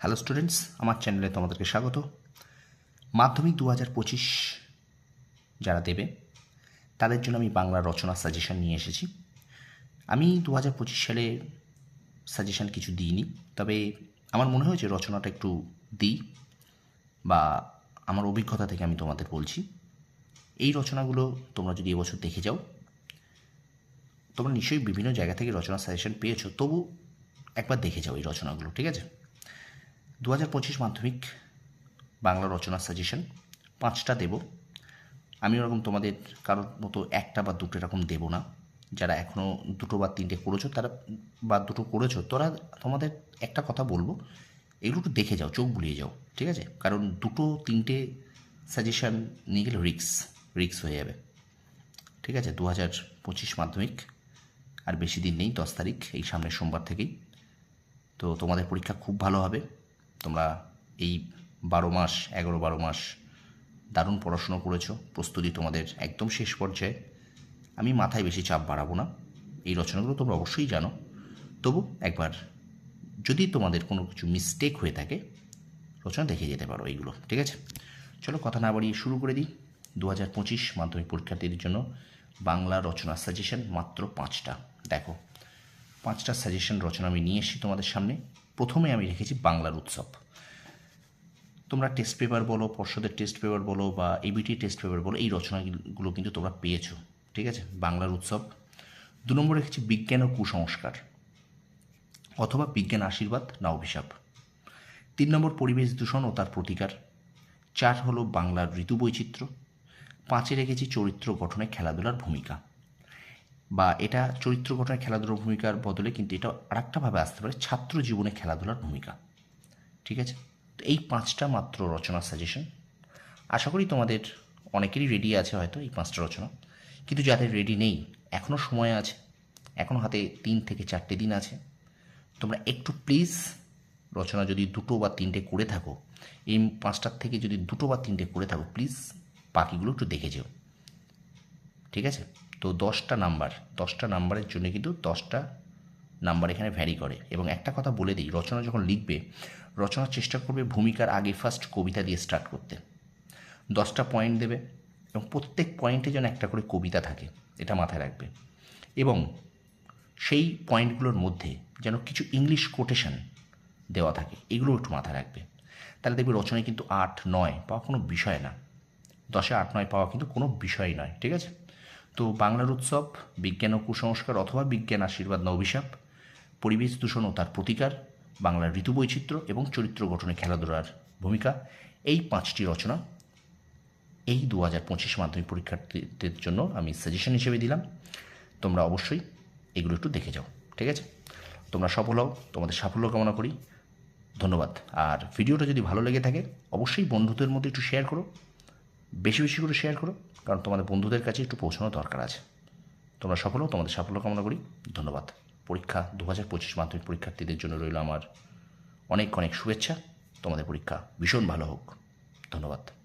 Hello students আমার চ্যানেলে তোমাদেরকে স্বাগত। মাধ্যমিক দু হাজার পঁচিশ যারা দেবে, তাদের জন্য আমি বাংলা রচনা সাজেশন নিয়ে এসেছি। আমি দু হাজার পঁচিশ সালে সাজেশন কিছু দিইনি, তবে আমার মনে হয়েছে রচনাটা একটু দিই বা আমার অভিজ্ঞতা থেকে আমি তোমাদের বলছি। এই রচনাগুলো তোমরা যদি এবছর দেখে যাও, তোমরা নিশ্চয়ই বিভিন্ন জায়গা থেকে রচনা সাজেশন পেয়েছ, তবু একবার দেখে যাও এই রচনাগুলো, ঠিক আছে? দু হাজার পঁচিশ মাধ্যমিক বাংলা রচনা সাজেশন, পাঁচটা দেব। আমি ওরকম তোমাদের কারোর মতো একটা বা দুটো এরকম দেবো না। যারা এখনও দুটো বা তিনটে করেছ, তারা বা দুটো করেছ, তোরা তোমাদের একটা কথা বলব। এগুলো একটু দেখে যাও, চোখ বুলিয়ে যাও, ঠিক আছে? কারণ দুটো, তিনটে সাজেশান নিয়ে গেলে রিক্স রিক্স হয়ে যাবে। ঠিক আছে? দু হাজার পঁচিশ মাধ্যমিক, আর বেশি দিন নেই, দশ তারিখ, এই সামনের সোমবার থেকেই। তো তোমাদের পরীক্ষা খুব ভালো হবে। তোমরা এই বারো মাস, এগারো বারো মাস দারুণ পড়াশুনো করেছ, প্রস্তুতি তোমাদের একদম শেষ পর্যায়ে। আমি মাথায় বেশি চাপ বাড়াবো না, এই রচনাগুলো তোমরা অবশ্যই জানো। তবু একবার যদি তোমাদের কোনো কিছু মিস্টেক হয়ে থাকে, রচনা দেখে যেতে পারো এইগুলো, ঠিক আছে? চলো কথা না বাড়িয়ে শুরু করে দিই। দু হাজার পঁচিশ মাধ্যমিক পরীক্ষার্থীদের জন্য বাংলা রচনা সাজেশন মাত্র পাঁচটা। দেখো, পাঁচটা সাজেশন রচনা আমি নিয়ে এসেছি তোমাদের সামনে। প্রথমে আমি রেখেছি বাংলার উৎসব। তোমরা টেস্ট পেপার বলো, পর্ষদের টেস্ট পেপার বলো বা এবিটি টেস্ট পেপার বলো, এই রচনাগুলো কিন্তু তোমরা পেয়েছ, ঠিক আছে? বাংলার উৎসব। দু নম্বর রেখেছি বিজ্ঞান ও কুসংস্কার অথবা বিজ্ঞান আশীর্বাদ, না অভিশাপ। তিন নম্বর পরিবেশ দূষণ ও তার প্রতিকার। চার হলো বাংলার ঋতু বৈচিত্র্য পাঁচে রেখেছি চরিত্র গঠনে খেলাধুলার ভূমিকা। বা এটা চরিত্র গঠনে খেলাধুলার ভূমিকার বদলে কিন্তু এটা আরেকটাভাবে আসতে পারে ছাত্র জীবনে খেলাধুলার ভূমিকা। ঠিক আছে? তো এই পাঁচটা মাত্র রচনা সাজেশন আশা করি তোমাদের অনেকেরই রেডি আছে হয়তো এই পাঁচটা রচনা। কিন্তু যাদের রেডি নেই এখনও সময় আছে এখনও হাতে তিন থেকে চারটে দিন আছে। তোমরা একটু প্লিজ রচনা যদি দুটো বা তিনটে করে থাকো, এই পাঁচটার থেকে যদি দুটো বা তিনটে করে থাকো প্লিজ বাকিগুলো একটু দেখে যেও। ঠিক আছে? তো দশটা নাম্বার, দশটা নাম্বারের জন্য কিন্তু দশটা নাম্বার এখানে ভ্যারি করে। এবং একটা কথা বলে দিই, রচনা যখন লিখবে, রচনার চেষ্টা করবে ভূমিকার আগে ফার্স্ট কবিতা দিয়ে স্টার্ট করতে। দশটা পয়েন্ট দেবে এবং প্রত্যেক পয়েন্টে যেন একটা করে কবিতা থাকে, এটা মাথায় রাখবে। এবং সেই পয়েন্টগুলোর মধ্যে যেন কিছু ইংলিশ কোটেশন দেওয়া থাকে এগুলো একটু মাথায় রাখবে। তাহলে দেখবে রচনায় কিন্তু আট, নয় পাওয়া কোনো বিষয় না। দশে আট, নয় পাওয়া কিন্তু কোনো বিষয় নয়, ঠিক আছে? তো বাংলার উৎসব, বিজ্ঞান ও কুসংস্কার অথবা বিজ্ঞান আশীর্বাদ না অভিশাপ, পরিবেশ দূষণ ও তার প্রতিকার, বাংলার ঋতু বৈচিত্র্য এবং চরিত্র গঠনে খেলাধুলার ভূমিকা, এই পাঁচটি রচনা এই দু হাজার পঁচিশ মাধ্যমিক পরীক্ষার্থীদের জন্য আমি সাজেশন হিসেবে দিলাম। তোমরা অবশ্যই এগুলো একটু দেখে যাও, ঠিক আছে? তোমরা সফল হও, তোমাদের সাফল্য কামনা করি। ধন্যবাদ। আর ভিডিওটা যদি ভালো লেগে থাকে, অবশ্যই বন্ধুদের মধ্যে একটু শেয়ার করো। বেশি বেশি করে শেয়ার করো, কারণ তোমাদের বন্ধুদের কাছে একটু পৌঁছানো দরকার আছে। তোমরা সফল তোমাদের সাফল্য কামনা করি। ধন্যবাদ। পরীক্ষা দু হাজার পঁচিশ মাধ্যমিক পরীক্ষার্থীদের জন্য রইল আমার অনেক অনেক শুভেচ্ছা। তোমাদের পরীক্ষা ভীষণ ভালো হোক। ধন্যবাদ।